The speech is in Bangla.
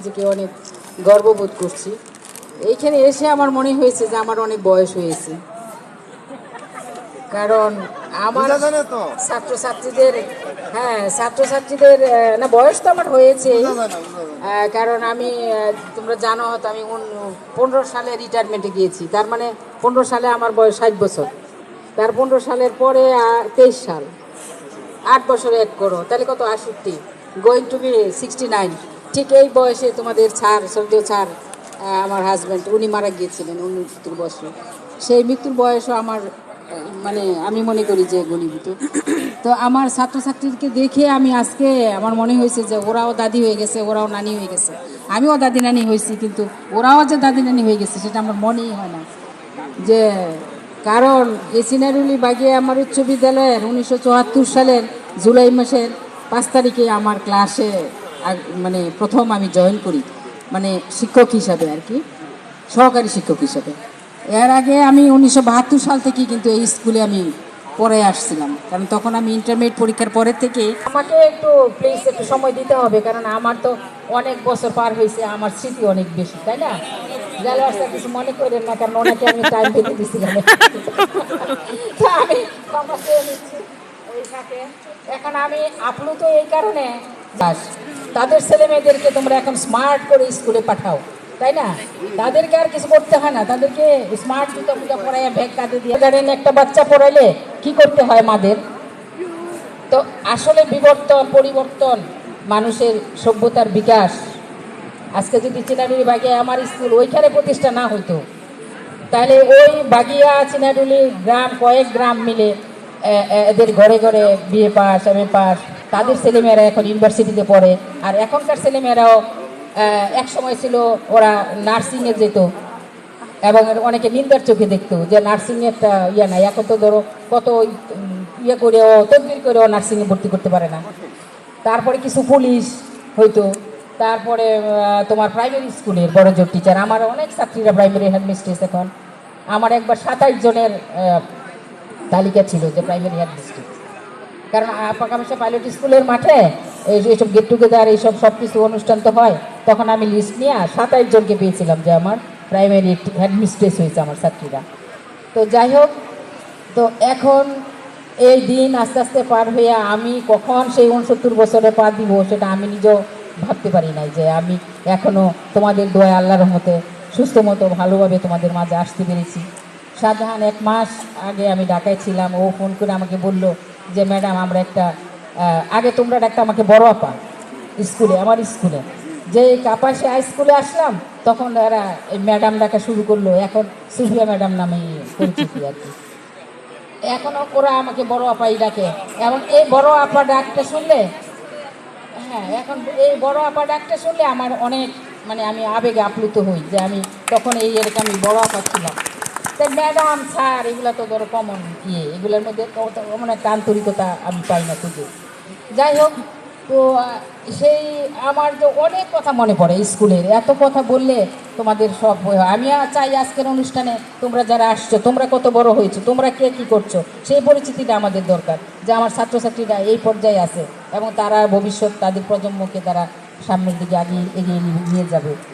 নিজেকে অনেক গর্ববোধ করছি। এইখানে এসে আমার মনে হয়েছে যে আমার অনেক বয়স হয়েছে। কারণ আমার ছাত্রছাত্রীদের হ্যাঁ ছাত্রছাত্রীদের না বয়স তো আমার হয়েছে। কারণ আমি তোমরা জানো হয়তো আমি পনেরো সালে রিটায়ারমেন্টে গিয়েছি। তার মানে পনেরো সালে আমার বয়স ষাট বছর। তার পনেরো সালের পরে তেইশ সাল। আট বছরে এক করো তাহলে কত? আষট্টি। Going to be sixty nine ঠিক এই বয়সে তোমাদের ছাড় সর্দীয় ছাড় আমার হাজব্যান্ড উনি মারা গিয়েছিলেন উনি মৃত্যুর বয়সে। সেই মৃত্যুর বয়সও আমার মানে আমি মনে করি যে গণীভূত তো আমার ছাত্রছাত্রীকে দেখে আমি আজকে আমার মনে হয়েছে যে ওরাও দাদি হয়ে গেছে, ওরাও নানি হয়ে গেছে। আমিও দাদি নানি হয়েছি, কিন্তু ওরাও যে দাদি নানি হয়ে গেছে, সেটা আমার মনেই হয় না। যে কারণ এই সিনারুলি বাগিয়ে আমার উচ্চ বিদ্যালয়ের উনিশশো চুয়াত্তর সালের জুলাই মাসের পাঁচ তারিখে আমার ক্লাসে মানে প্রথম আমি জয়েন করি মানে শিক্ষক হিসাবে আর কি সহকারী শিক্ষক হিসাবে। এর আগে আমি উনিশশো বাহাত্তর সাল থেকে কিন্তু এই স্কুলে আমি পড়ে আসছিলাম কারণ তখন আমি ইন্টারমিডিয়েট পরীক্ষার পরের থেকে আমাকে একটু প্লিজ একটু সময় দিতে হবে কারণ আমার তো অনেক বছর পার হয়েছে আমার স্মৃতি অনেক বেশি তাই না? কিছু মনে করেন না কারণ ওনাকে আমি টাইম পেতে দিচ্ছিলাম তো আমি এখন আমি আপ্লুত এই কারণে। তাদের ছেলে মেয়েদেরকে তোমরা এখন স্মার্ট করে স্কুলে পাঠাও, তাই না? তাদেরকে আর কিছু করতে হয় না, তাদেরকে স্মার্ট জুতো পুজো পড়াইয়া ব্যাগ কাঁধে দিয়ে জানেন একটা বাচ্চা পড়াইলে কি করতে হয় মাদের? তো আসলে বিবর্তন, পরিবর্তন মানুষের সভ্যতার বিকাশ। আজকে যদি চিনাডুলি বাগিয়া আমার স্কুল ওইখানে প্রতিষ্ঠা না হইতো, তাহলে ওই বাগিয়া, চিনাডুলি গ্রাম কয়েক গ্রাম মিলে এদের ঘরে ঘরে BA pass M A pass তাদের ছেলেমেয়েরা এখন ইউনিভার্সিটিতে পড়ে। আর এখনকার ছেলেমেয়েরাও এক সময় ছিল ওরা নার্সিংয়ে যেত এবং অনেকে নিন্দার চোখে দেখতো যে নার্সিং একটা ইয়ে নাই। এখন তো ধরো কত ইয়ে করেও, তদবির করেও নার্সিংয়ে ভর্তি করতে পারে না। তারপরে কিছু পুলিশ হইতো। তারপরে তোমার প্রাইমারি স্কুলের বড় জোর টিচার আমার অনেক ছাত্রীরা প্রাইমারি হেডমিস্ট্রেস এখন। আমার একবার সাতাইশ জনের তালিকা ছিল যে প্রাইমারি হেডমিস্ট্রেস কারণ পাকামিশা পাইলট স্কুলের মাঠে এই এইসব গেট টুগেদার এইসব সব কিছু অনুষ্ঠান তো হয়, তখন আমি লিস্ট নিয়ে সাতাইশ জনকে পেয়েছিলাম যে আমার প্রাইমারি হেডমিস্ট্রেস হয়েছে আমার ছাত্রীরা। তো যাই হোক, তো এখন এই দিন আস্তে আস্তে পার হয়ে আমি কখন সেই উনসত্তর বছরে পা দিব সেটা আমি নিজেও ভাবতে পারি নাই যে আমি এখনও তোমাদের দোয়া আল্লাহর মতে সুস্থ মতো ভালোভাবে তোমাদের মাঝে আসতে পেরেছি। শাহজাহান এক মাস আগে আমি ঢাকায় ছিলাম, ও ফোন করে আমাকে বলল যে, ম্যাডাম, আমরা একটা আগে তোমরা একটা আমাকে বড় আপা স্কুলে, আমার স্কুলে। যে কাপাসে হাই স্কুলে আসলাম, তখন এরা এই ম্যাডাম ডাকা শুরু করল। এখন সুফিয়া ম্যাডাম নামে পরিচিতি আর কি। এখনও ওরা আমাকে বড় আপাই ডাকে। এবং এই বড় আপা ডাকটা শুনলে হ্যাঁ এখন এই বড় আপা ডাকটা শুনলে আমার অনেক মানে আমি আবেগে আপ্লুত হই যে আমি তখন এই এরকম আমি বড় আপা ছিলাম। তাই ম্যাডাম স্যার, এগুলো তো ধরো কমন ইয়ে এগুলোর মধ্যে তো- তো এমন একটা আন্তরিকতা আমি পাই না খুঁজে। যাই হোক, তো সেই আমার তো অনেক কথা মনে পড়ে স্কুলের, এত কথা বললে তোমাদের সব হয়। আমি চাই আজকের অনুষ্ঠানে তোমরা যারা আসছো, তোমরা কত বড় হয়েছো, তোমরা কে কি করছ, সেই পরিচিতিটা আমাদের দরকার, যে আমার ছাত্রছাত্রীরা এই পর্যায়ে আছে এবং তারা ভবিষ্যৎ তাদের প্রজন্মকে তারা সামনের দিকে আগিয়ে, এগিয়ে নিয়ে যাবে।